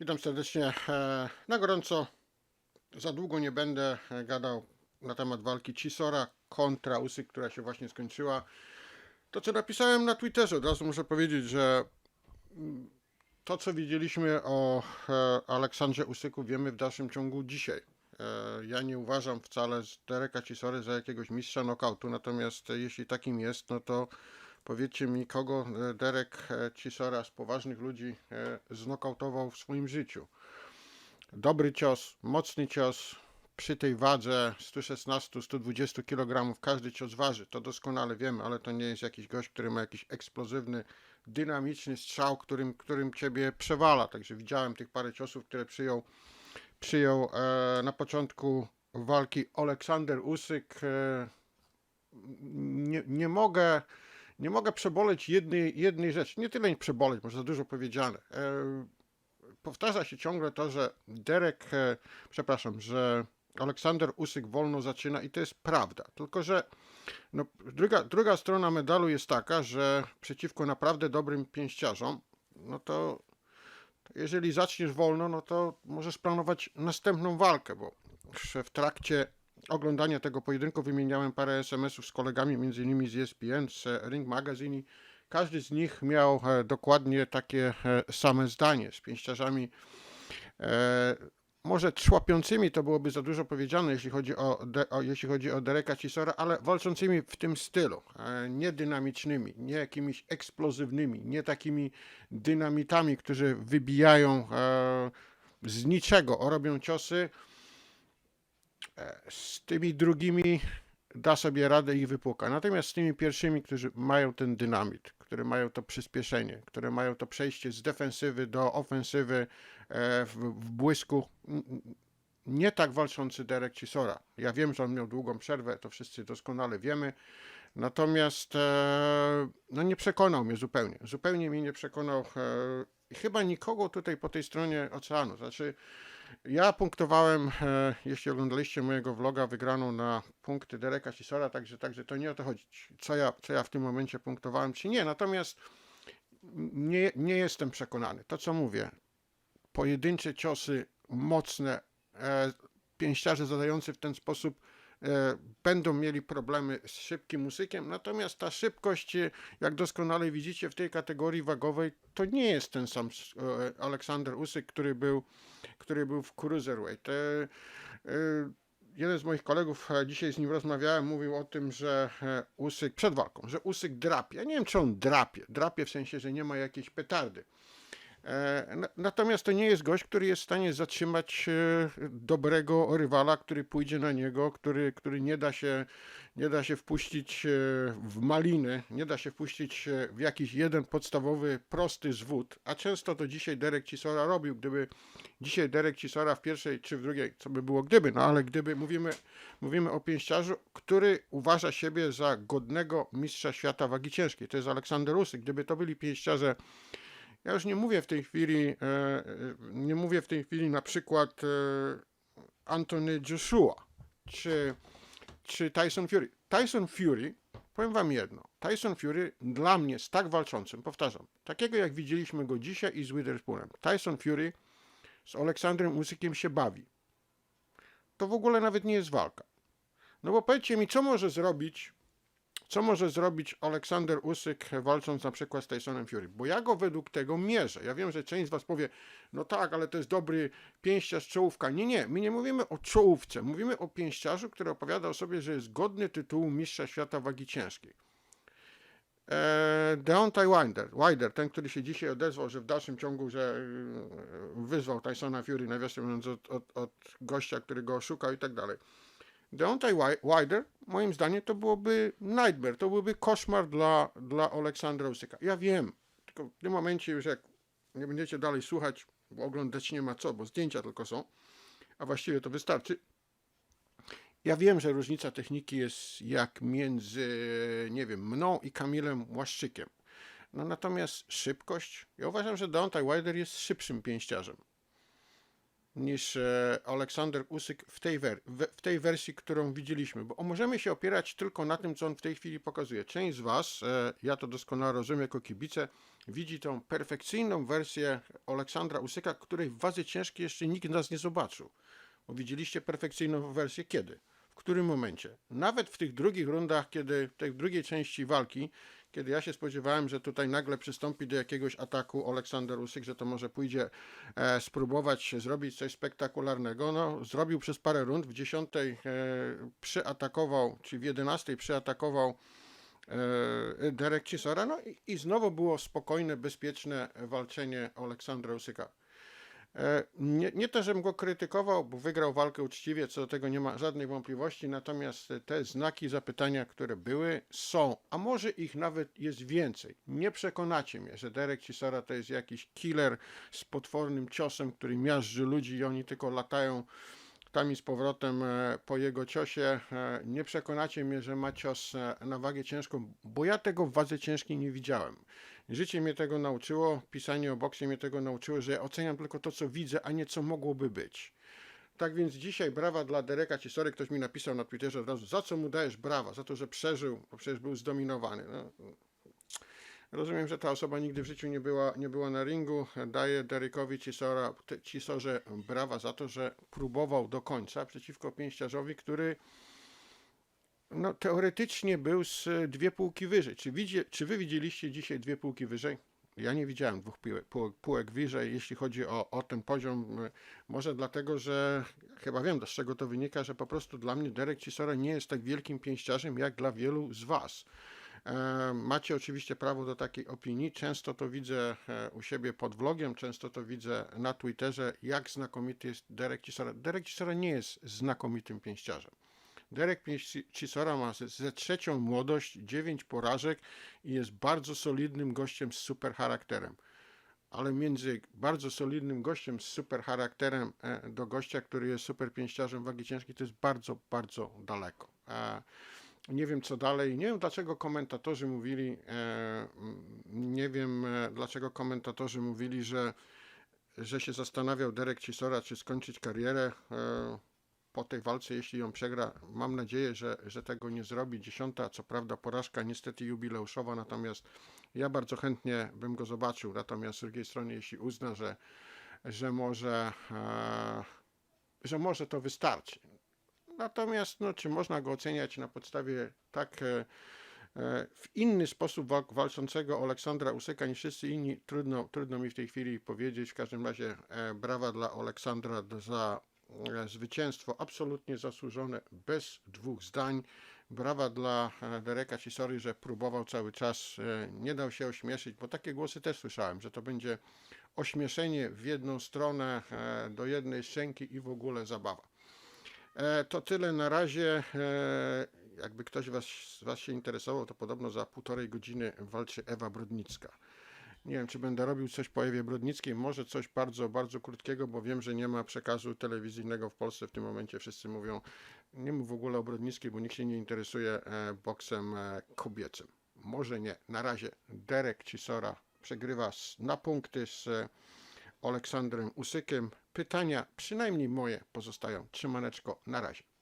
Witam serdecznie e, na gorąco. Za długo nie będę e, gadał na temat walki Cisora kontra Usyk, która się właśnie skończyła. To, co napisałem na Twitterze, od razu muszę powiedzieć, że mm, to, co widzieliśmy o e, Aleksandrze Usyku, wiemy w dalszym ciągu dzisiaj. Ja nie uważam wcale Dereka Cisory za jakiegoś mistrza knockoutu, natomiast jeśli takim jest, no to powiedzcie mi, kogo e, Derek e, Cisora z poważnych ludzi e, znokautował w swoim życiu. Dobry cios, mocny cios, przy tej wadze 116-120 kg każdy cios waży, to doskonale wiemy, ale to nie jest jakiś gość, który ma jakiś eksplozywny, dynamiczny strzał, którym, którym ciebie przewala. Także widziałem tych parę ciosów, które przyjął, przyjął e, na początku walki Aleksander Usyk. E, nie, nie mogę nie mogę przeboleć jednej, jednej rzeczy. Nie tyle nie przeboleć, może za dużo powiedziane. E, powtarza się ciągle to, że Derek, e, przepraszam, że Aleksander Usyk wolno zaczyna i to jest prawda. Tylko, że no, druga, druga strona medalu jest taka, że przeciwko naprawdę dobrym pięściarzom, no to, jeżeli zaczniesz wolno, no to możesz planować następną walkę, bo w trakcie oglądania tego pojedynku wymieniałem parę SMS-ów z kolegami, innymi z ESPN, z Ring Magazine każdy z nich miał e, dokładnie takie e, same zdanie. Z pięściarzami e, może trzłapiącymi to byłoby za dużo powiedziane, jeśli chodzi o, de, o, jeśli chodzi o Dereka Cisora, ale walczącymi w tym stylu, nie dynamicznymi, nie jakimiś eksplozywnymi, nie takimi dynamitami, którzy wybijają z niczego, robią ciosy, z tymi drugimi da sobie radę i wypłuka. Natomiast z tymi pierwszymi, którzy mają ten dynamit, które mają to przyspieszenie, które mają to przejście z defensywy do ofensywy e, w, błysku, nie tak walczący Derek Chisora. Ja wiem, że on miał długą przerwę, to wszyscy doskonale wiemy. Natomiast e, no nie przekonał mnie zupełnie. Zupełnie mnie nie przekonał. E, chyba nikogo tutaj po tej stronie oceanu. Znaczy, ja punktowałem, e, jeśli oglądaliście mojego vloga, wygraną na punkty Dereka Cisora, także, także to nie o to chodzi, co ja, co ja w tym momencie punktowałem, czy nie. Natomiast nie, nie jestem przekonany. To, co mówię, pojedyncze ciosy mocne, e, pięściarze zadający w ten sposób będą mieli problemy z szybkim usykiem, natomiast ta szybkość, e, jak doskonale widzicie w tej kategorii wagowej, to nie jest ten sam e, Aleksander Usyk, który był, który był w Cruiserweight. E, e, jeden z moich kolegów, e, dzisiaj z nim rozmawiałem, mówił o tym, że e, Usyk, przed walką, że Usyk drapie. Ja nie wiem, czy on drapie. Drapie w sensie, że nie ma jakiejś petardy. E, na- Natomiast to nie jest gość, który jest w stanie zatrzymać e, dobrego rywala, który pójdzie na niego, który, który nie, da się, nie da się wpuścić e, w maliny, nie da się wpuścić w jakiś jeden podstawowy, prosty zwód, a często to dzisiaj Derek Cisora robił. Gdyby dzisiaj Derek Cisora w pierwszej czy w drugiej, co by było gdyby, no ale gdyby mówimy, mówimy o pięściarzu, który uważa siebie za godnego mistrza świata wagi ciężkiej, to jest Aleksander Usyk. Gdyby to byli pięściarze ja już nie mówię w tej chwili, e, e, nie mówię w tej chwili na przykład e, Anthony Joshua czy, czy Tyson Fury. Tyson Fury, powiem wam jedno, Tyson Fury dla mnie z tak walczącym, powtarzam, takiego jak widzieliśmy go dzisiaj i z Witherspoonem, Tyson Fury z Aleksandrem Usykiem się bawi. To w ogóle nawet nie jest walka. No bo powiedzcie mi, co może zrobić co może zrobić Aleksander Usyk walcząc na przykład z Tysonem Fury? Bo ja go według tego mierzę. Ja wiem, że część z was powie, no tak, ale to jest dobry pięściarz, czołówka. Nie, nie, my nie mówimy o czołówce. Mówimy o pięściarzu, który opowiada o sobie, że jest godny tytułu mistrza świata wagi ciężkiej. Eee, Deontay Wilder, Wilder, ten, który się dzisiaj odezwał, że w dalszym ciągu, że e, wyzwał Tysona Fury, nawiasem mówiąc, od, od, od gościa, który go oszukał i tak dalej. Deontay Wi- Wilder, moim zdaniem, to byłoby nightmare, to byłby koszmar dla, dla Aleksandra Usyka. Ja wiem, tylko w tym momencie już jak nie będziecie dalej słuchać, bo oglądać nie ma co, bo zdjęcia tylko są, a właściwie to wystarczy. Ja wiem, że różnica techniki jest jak między, nie wiem, mną i Kamilem Łaszczykiem. No natomiast szybkość, ja uważam, że Deontay Wilder jest szybszym pięściarzem. Niż e, Aleksander Usyk w tej, w tej wersji, którą widzieliśmy, bo możemy się opierać tylko na tym, co on w tej chwili pokazuje. Część z Was, e, ja to doskonale rozumiem jako kibice, widzi tą perfekcyjną wersję Aleksandra Usyka, której w wadze ciężkiej jeszcze nikt nas nie zobaczył. Bo widzieliście perfekcyjną wersję kiedy? W którym momencie? Nawet w tych drugich rundach, kiedy w tej drugiej części walki, kiedy ja się spodziewałem, że tutaj nagle przystąpi do jakiegoś ataku Aleksander Usyk, że to może pójdzie e, spróbować zrobić coś spektakularnego, no zrobił przez parę rund, w dziesiątej e, przyatakował, czy w jedenastej przyatakował e, Derek Chisora, no i, i znowu było spokojne, bezpieczne walczenie Aleksandra Usyka. E, Nie, nie to, żebym go krytykował, bo wygrał walkę uczciwie, co do tego nie ma żadnej wątpliwości, natomiast te znaki zapytania, które były, są, a może ich nawet jest więcej. Nie przekonacie mnie, że Derek Chisora to jest jakiś killer z potwornym ciosem, który miażdży ludzi i oni tylko latają tam i z powrotem e, po jego ciosie. E, Nie przekonacie mnie, że ma cios na wagę ciężką, bo ja tego w wadze ciężkiej nie widziałem. Życie mnie tego nauczyło, pisanie o boksie mnie tego nauczyło, że ja oceniam tylko to, co widzę, a nie co mogłoby być. Tak więc dzisiaj brawa dla Dereka Cisory. Ktoś mi napisał na Twitterze od razu, za co mu dajesz brawa? Za to, że przeżył, bo przecież był zdominowany. No, rozumiem, że ta osoba nigdy w życiu nie była, nie była na ringu. Daję Derekowi Cisora, Cisorze brawa za to, że próbował do końca przeciwko pięściarzowi, który no, teoretycznie był z e, dwie półki wyżej. Czy, widzi, czy wy widzieliście dzisiaj dwie półki wyżej? Ja nie widziałem dwóch półek, półek, wyżej, jeśli chodzi o, o ten poziom. e, Może dlatego, że chyba wiem, z czego to wynika, że po prostu dla mnie Derek Chisora nie jest tak wielkim pięściarzem, jak dla wielu z was. E, Macie oczywiście prawo do takiej opinii. Często to widzę u siebie pod vlogiem, często to widzę na Twitterze, jak znakomity jest Derek Chisora. Derek Chisora nie jest znakomitym pięściarzem. Derek Chisora ma ze, ze trzecią młodość, dziewięć porażek i jest bardzo solidnym gościem z super charakterem. Ale między bardzo solidnym gościem z super charakterem e, do gościa, który jest super pięściarzem wagi ciężkiej, to jest bardzo, bardzo daleko. E, nie wiem co dalej. Nie wiem dlaczego komentatorzy mówili, e, nie wiem dlaczego komentatorzy mówili, że, że się zastanawiał Derek Chisora, czy skończyć karierę po tej walce, jeśli ją przegra. Mam nadzieję, że, że tego nie zrobi. Dziesiąta, co prawda, porażka niestety jubileuszowa, natomiast ja bardzo chętnie bym go zobaczył. Natomiast z drugiej strony, jeśli uzna, że, że może, e, że może to wystarczy. Natomiast, no, czy można go oceniać na podstawie tak e, e, w inny sposób walczącego Aleksandra Usyka niż wszyscy inni, trudno, trudno mi w tej chwili powiedzieć. W każdym razie brawa dla Aleksandra za zwycięstwo absolutnie zasłużone, bez dwóch zdań. Brawa dla e, Dereka Cisory, że próbował cały czas, e, nie dał się ośmieszyć, bo takie głosy też słyszałem, że to będzie ośmieszenie w jedną stronę, e, do jednej szczęki i w ogóle zabawa. E, To tyle na razie. E, Jakby ktoś was, z Was się interesował, to podobno za półtorej godziny walczy Ewa Brodnicka. Nie wiem, czy będę robił coś po Ewie Brodnickiej, może coś bardzo, bardzo krótkiego, bo wiem, że nie ma przekazu telewizyjnego w Polsce w tym momencie. Wszyscy mówią, nie mów w ogóle o Brodnickiej, bo nikt się nie interesuje e, boksem e, kobiecym. Może nie. Na razie Derek Cisora przegrywa na punkty z e, Aleksandrem Usykiem. Pytania, przynajmniej moje, pozostają. Trzymaneczko, na razie.